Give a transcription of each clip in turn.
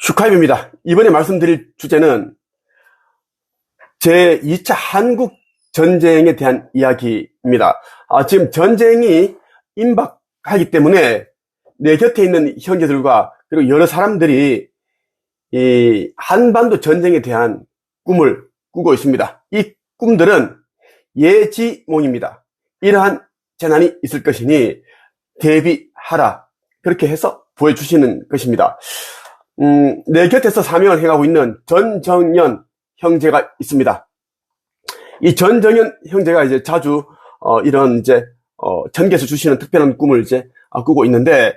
슈카입입니다. 이번에 말씀드릴 주제는 제 2차 한국 전쟁에 대한 이야기입니다. 아, 지금 전쟁이 임박하기 때문에 내 곁에 있는 형제들과 그리고 여러 사람들이 이 한반도 전쟁에 대한 꿈을 꾸고 있습니다. 이 꿈들은 예지몽입니다. 이러한 재난이 있을 것이니 대비하라. 그렇게 해서 보여주시는 것입니다. 음, 내 곁에서 사명을 해가고 있는 전정연 형제가 있습니다. 이 전정연 형제가 이제 자주 어, 이런 이제 어, 전개에서 주시는 특별한 꿈을 이제 어, 꾸고 있는데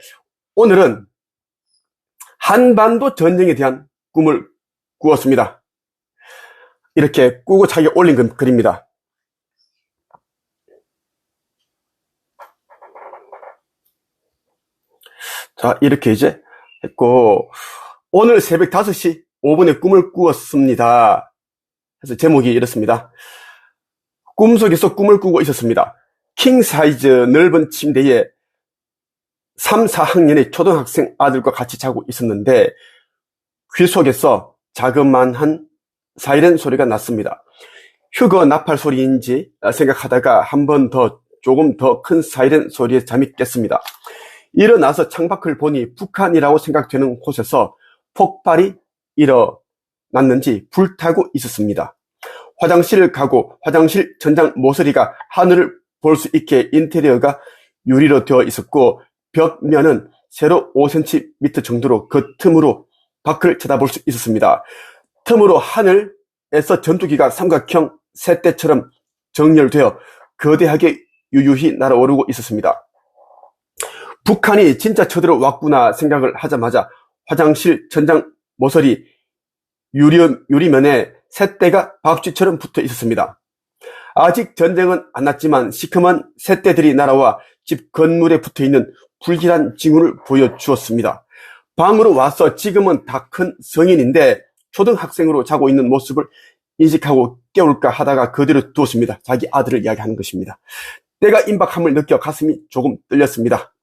오늘은 한반도 전쟁에 대한 꿈을 꾸었습니다. 이렇게 꾸고 자기가 올린 그, 글입니다. 자, 이렇게 이제 했고, 오늘 새벽 5시 5분에 꿈을 꾸었습니다. 그래서 제목이 이렇습니다. 꿈속에서 꿈을 꾸고 있었습니다. 킹 사이즈 넓은 침대에 3, 4학년의 초등학생 아들과 같이 자고 있었는데 귀 속에서 자그만한 사이렌 소리가 났습니다. 휴거 나팔 소리인지 생각하다가 한 번 더 조금 더 큰 사이렌 소리에 잠이 깼습니다. 일어나서 창밖을 보니 북한이라고 생각되는 곳에서 폭발이 일어났는지 불타고 있었습니다. 화장실을 가고 화장실 전장 모서리가 하늘을 볼 수 있게 인테리어가 유리로 되어 있었고 벽면은 세로 5cm 정도로 그 틈으로 밖을 쳐다볼 수 있었습니다. 틈으로 하늘에서 전투기가 삼각형 새떼처럼 정렬되어 거대하게 유유히 날아오르고 있었습니다. 북한이 진짜 쳐들어 왔구나 생각을 하자마자 화장실 천장 모서리 유리, 유리 면에 새떼가 박쥐처럼 붙어 있었습니다. 아직 전쟁은 안 났지만 시커먼 새떼들이 날아와 집 건물에 붙어 있는 불길한 징후를 보여주었습니다. 방으로 와서 지금은 다 큰 성인인데 초등학생으로 자고 있는 모습을 인식하고 깨울까 하다가 그대로 두었습니다. 자기 아들을 이야기하는 것입니다. 때가 임박함을 느껴 가슴이 조금 떨렸습니다.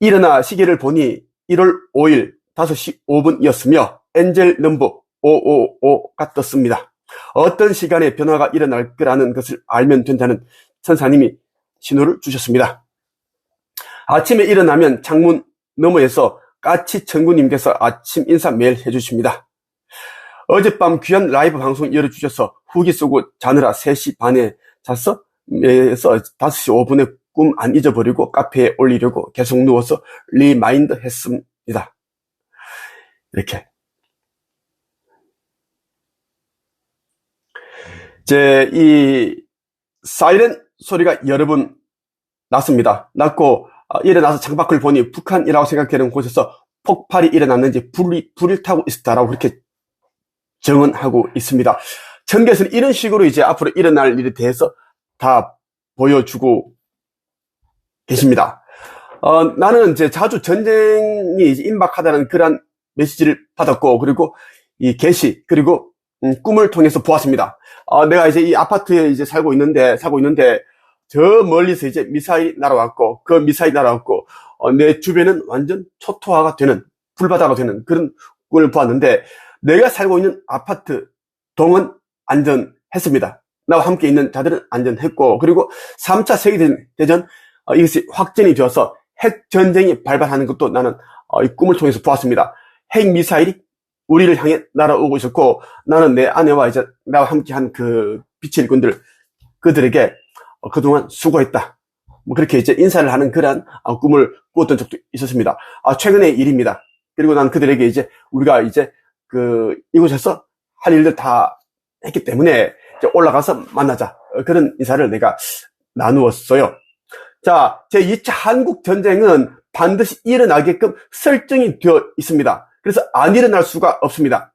일어나 시계를 보니 1월 5일 5시 5분이었으며 엔젤 넘버 555가 떴습니다. 어떤 시간에 변화가 일어날 거라는 것을 알면 된다는 천사님이 신호를 주셨습니다. 아침에 일어나면 창문 너머에서 까치 청구님께서 아침 인사 매일 해주십니다. 어젯밤 귀한 라이브 방송 열어주셔서 후기 쓰고 자느라 3시 반에 잤어? 에서 5시 5분에 꿈 안 잊어버리고 카페에 올리려고 계속 누워서 리마인드 했습니다. 이렇게. 이제 이 사이렌 소리가 여러 번 났습니다. 났고 어, 일어나서 창밖을 보니 북한이라고 생각되는 곳에서 폭발이 일어났는지 불이, 불을 타고 있었다라고 그렇게 정언하고 있습니다. 전개에서는 이런 식으로 이제 앞으로 일어날 일에 대해서 다 보여주고 계십니다. 어, 나는 이제 자주 전쟁이 임박하다는 그런 메시지를 받았고, 그리고 이 계시, 그리고 음, 꿈을 통해서 보았습니다. 어, 내가 이제 이 아파트에 이제 살고 있는데, 살고 있는데, 저 멀리서 이제 미사일이 날아왔고, 그 미사일이 날아왔고, 어, 내 주변은 완전 초토화가 되는, 불바다가 되는 그런 꿈을 보았는데, 내가 살고 있는 아파트 동은 안전했습니다. 나와 함께 있는 자들은 안전했고, 그리고 3차 세계대전, 어, 이것이 확전이 되어서 핵전쟁이 발발하는 것도 나는 어, 이 꿈을 통해서 보았습니다. 핵 미사일이 우리를 향해 날아오고 있었고, 나는 내 아내와 이제 나와 함께한 그 빛의 일꾼들, 그들에게 어, 그동안 수고했다. 뭐 그렇게 이제 인사를 하는 그러한 어, 꿈을 꾸었던 적도 있었습니다. 아, 최근의 일입니다. 그리고 난 그들에게 이제 우리가 이제 그 이곳에서 할 일들 다 했기 때문에 올라가서 만나자. 어, 그런 인사를 내가 나누었어요. 자, 제 2차 한국 전쟁은 반드시 일어나게끔 설정이 되어 있습니다. 그래서 안 일어날 수가 없습니다.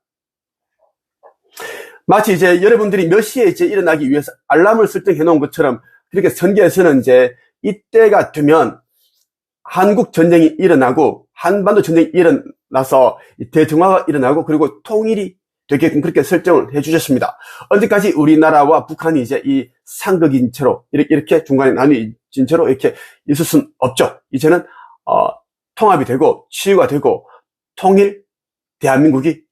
마치 이제 여러분들이 몇 시에 이제 일어나기 위해서 알람을 설정해 놓은 것처럼 그렇게 선계에서는 이제 이때가 되면 한국 전쟁이 일어나고 한반도 전쟁이 일어나서 대중화가 일어나고 그리고 통일이 되게끔 그렇게 설정을 해 주셨습니다. 언제까지 우리나라와 북한이 이제 이 상극인 채로 이렇게 중간에 나뉘진 채로 이렇게 있을 수는 없죠. 이제는 어, 통합이 되고 치유가 되고 통일 대한민국이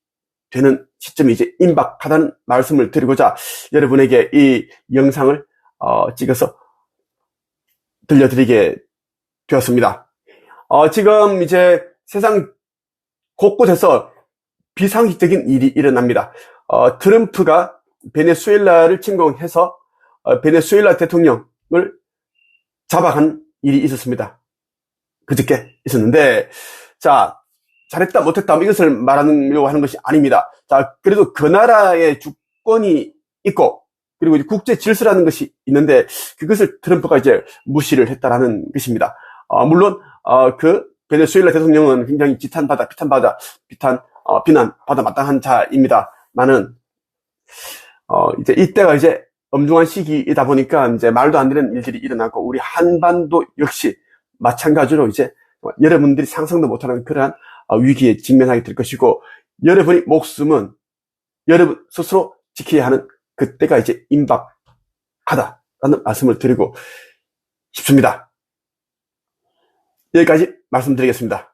되는 시점이 이제 임박하다는 말씀을 드리고자 여러분에게 이 영상을 어, 찍어서 들려드리게 되었습니다. 어, 지금 이제 세상 곳곳에서 비상식적인 일이 일어납니다. 어, 트럼프가 베네수엘라를 침공해서 어, 베네수엘라 대통령을 잡아간 일이 있었습니다. 그저께 있었는데, 자, 잘했다, 못했다, 뭐 이것을 말하려고 하는 것이 아닙니다. 자, 그래도 그 나라의 주권이 있고, 그리고 국제 질서라는 것이 있는데, 그것을 트럼프가 이제 무시를 했다라는 것입니다. 어, 물론, 어, 그, 베네수엘라 대통령은 굉장히 지탄받아, 비탄받아, 비탄, 어, 비난받아 마땅한 자입니다. 나는, 어, 이제 이때가 이제 엄중한 시기이다 보니까 이제 말도 안 되는 일들이 일어나고, 우리 한반도 역시 마찬가지로 이제 여러분들이 상상도 못하는 그러한 어, 위기에 직면하게 될 것이고 여러분의 목숨은 여러분 스스로 지켜야 하는 그때가 이제 임박하다라는 말씀을 드리고 싶습니다. 여기까지 말씀드리겠습니다.